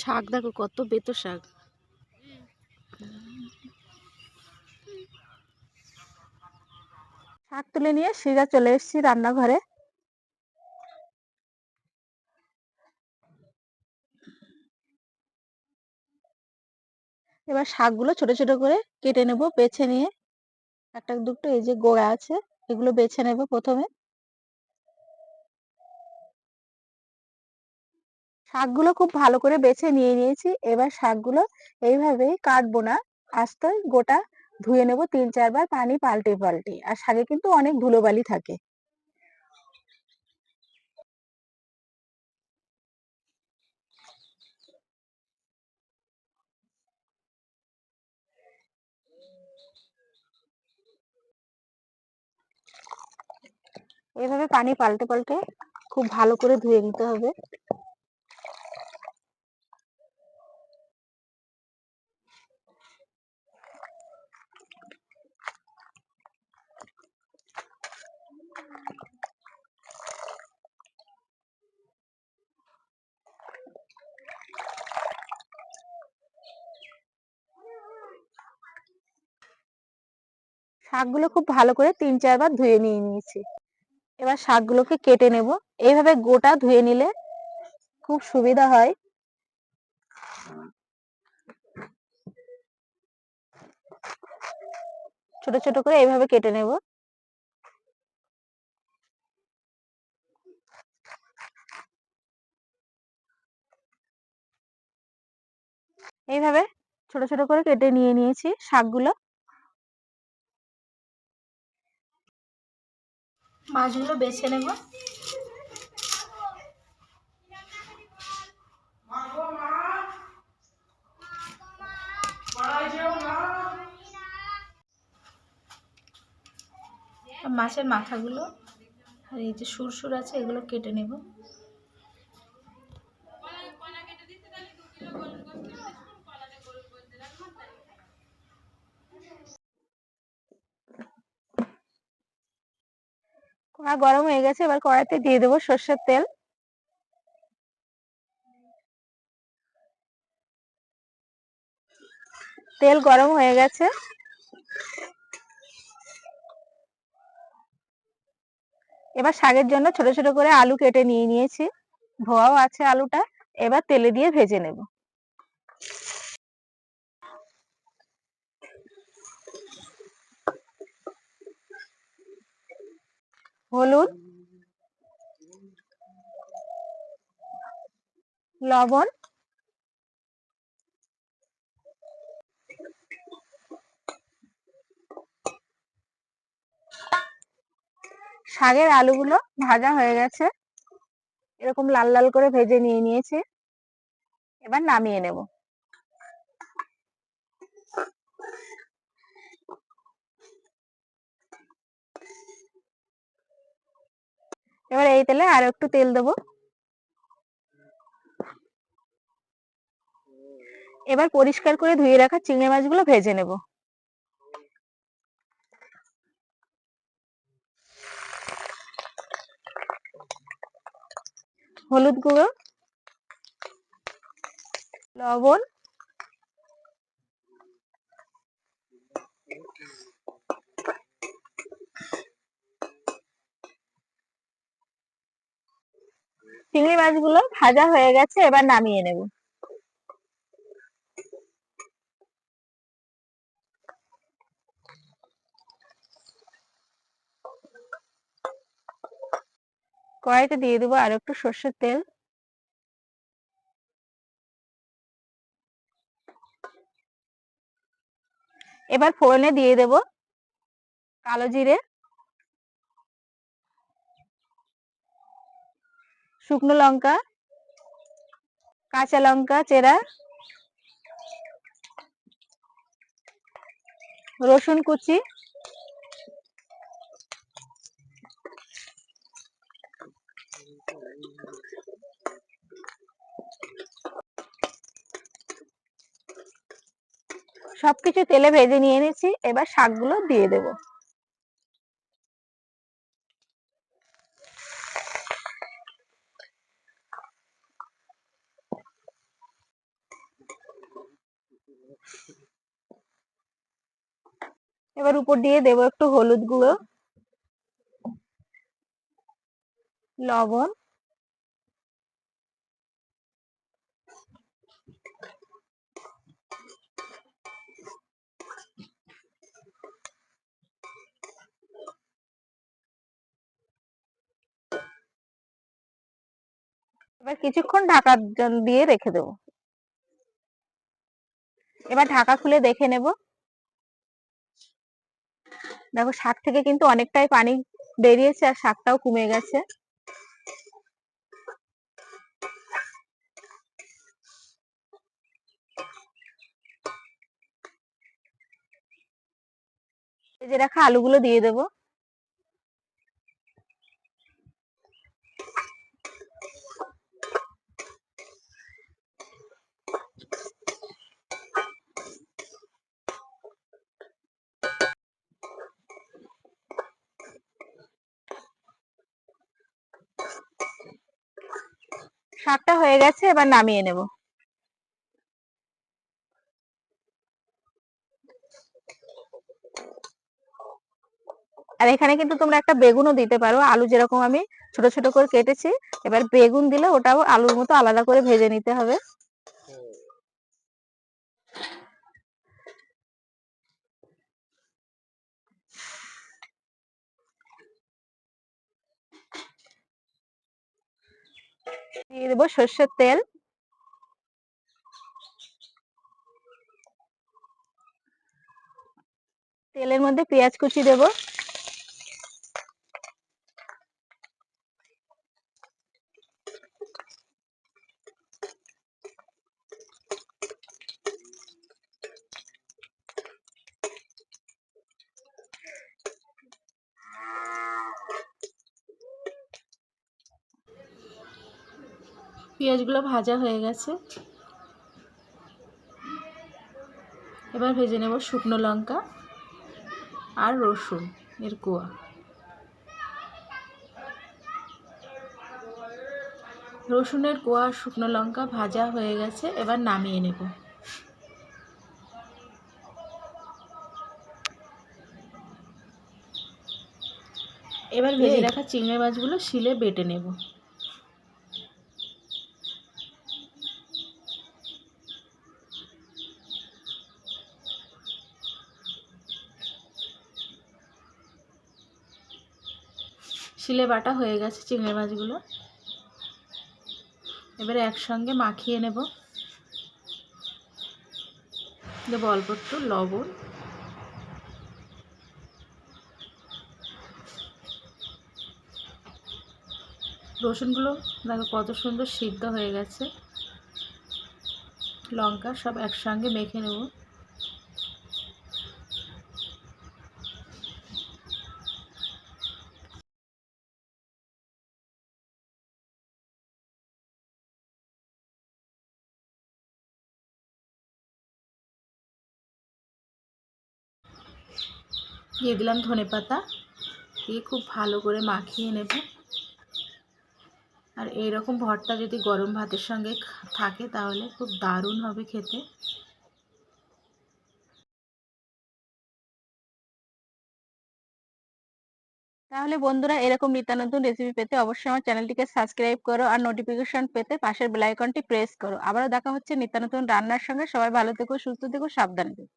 শাক, দেখো কত বেতো শাক। শাক তুলে নিয়ে সিজা চলে এসেছি রান্নাঘরে। এবার শাকগুলো ছোট ছোট করে কেটে নেব, বেছে নিয়ে। একটা দুটো এই যে গোড়া আছে। এগুলো বেছে নেব প্রথমে। শাকগুলো খুব ভালো করে বেছে নিয়ে নিয়েছি। এবার শাকগুলো এইভাবে কাটবো না। আস্তে গোটা ধুয়ে নেব তিন, চারবার পানি পাল্টে পাল্টে আর শাকে কিন্তু অনেক ধুলোবালি থাকে। এভাবে পানি পাল্টে পাল্টে খুব ভালো করে ধুয়ে নিতে হবে। শাকগুলো খুব ভালো করে তিন চারবার ধুয়ে নিয়ে নিয়েছি। এবার শাকগুলোকে কেটে নেব। এইভাবে গোটা ধুয়ে নিলে খুব সুবিধা হয়। ছোট ছোট করে এইভাবে কেটে নেব। এইভাবে ছোট ছোট করে কেটে নিয়ে নিয়েছি শাকগুলো। মাছগুলো বেছে নেব। মাছের মাথাগুলো আর এই যে সুর সুর আছে এগুলো কেটে নেব। কড়া গরম হয়ে গেছে, এবার কড়াইতে দিয়ে দেবো সর্ষের তেল। তেল গরম হয়ে গেছে। এবার শাকের জন্য ছোট ছোট করে আলু কেটে নিয়ে নিয়েছি। ধোয়াও আছে আলুটা, এবার তেলে দিয়ে ভেজে নেব। হলুদ, লবণ, শাকের আলুগুলো ভাজা হয়ে গেছে। এরকম লাল লাল করে ভেজে নিয়ে নিয়েছি। এবার নামিয়ে নেব। এবার এই তেলে আর একটু তেল দেবো। এবার পরিষ্কার করে ধুয়ে রাখা চিংড়ি মাছগুলো ভেজে নেব। হলুদ গুঁড়ো, লবণ চিংড়ি মাছগুলো ভাজা হয়ে গেছে, এবার নামিয়ে নেব। কড়াইতে দিয়ে দেবো আর একটু সর্ষের তেল। এবার ফোড়নে দিয়ে দেব কালো জিরে। শুকনো লঙ্কা, কাঁচা লঙ্কা, চেরা, রসুন কুচি, সবকিছু তেলে ভেজে নিয়ে নিয়েছি। এবার শাকগুলো দিয়ে দেব। এবার উপর দিয়ে দেবো একটু হলুদ গুঁড়ো, লবণ, এবার কিছুক্ষণ ঢাকা দিয়ে রেখে দেবো। এবার ঢাকা খুলে দেখে নেব। দেখো, শাক থেকে কিন্তু অনেকটাই পানি বেরিয়েছে আর শাকটাও কমে গেছে। ভেজে রাখা আলুগুলো দিয়ে দেবো। শাকটা হয়ে গেছে, এবার নামিয়ে নেব। আর এখানে কিন্তু তোমরা একটা বেগুনও দিতে পারো। আলু যেরকম আমি ছোট ছোট করে কেটেছি, এবার বেগুন দিলে ওটাও আলুর মতো আলাদা করে ভেজে নিতে হবে। দিয়ে দেবো সর্ষের তেল। তেলের মধ্যে পেঁয়াজ কুচি দেবো। পেঁয়াজগুলো ভাজা হয়ে গেছে। এবার ভেজে নেব শুকনো লঙ্কা আর রসুন এর কোয়া রসুনের কোয়া আর শুকনো লঙ্কা ভাজা হয়ে গেছে এবার নামিয়ে নেব। এবার ভেজে রাখা চিংড়ি মাছগুলো শিলে বেটে নেব। শিলে বাটা হয়ে গেছে চিংড়ি মাছগুলো। এবারে একসঙ্গে মাখিয়ে নেব। দেবো অল্প একটু লবণ। রসুনগুলো দেখো কত সুন্দর সিদ্ধ হয়ে গেছে। লঙ্কা সব একসঙ্গে মেখে নেব। দিয়ে দিলাম ধনে পাতা। দিয়ে খুব ভালো করে মাখিয়ে নেব। আর এইরকম ভর্তা যদি গরম ভাতের সঙ্গে থাকে তাহলে খুব দারুণ হবে খেতে। তাহলে বন্ধুরা, এরকম নিত্য নতুন রেসিপি পেতে অবশ্যই আমার চ্যানেলটিকে সাবস্ক্রাইব করো আর নোটিফিকেশন পেতে পাশের বেল আইকনটি প্রেস করো। আবারও দেখা হচ্ছে নিত্য নতুন রান্নার সঙ্গে। সবাই ভালো থেকো, সুস্থ থেকো, সাবধানে থেকো।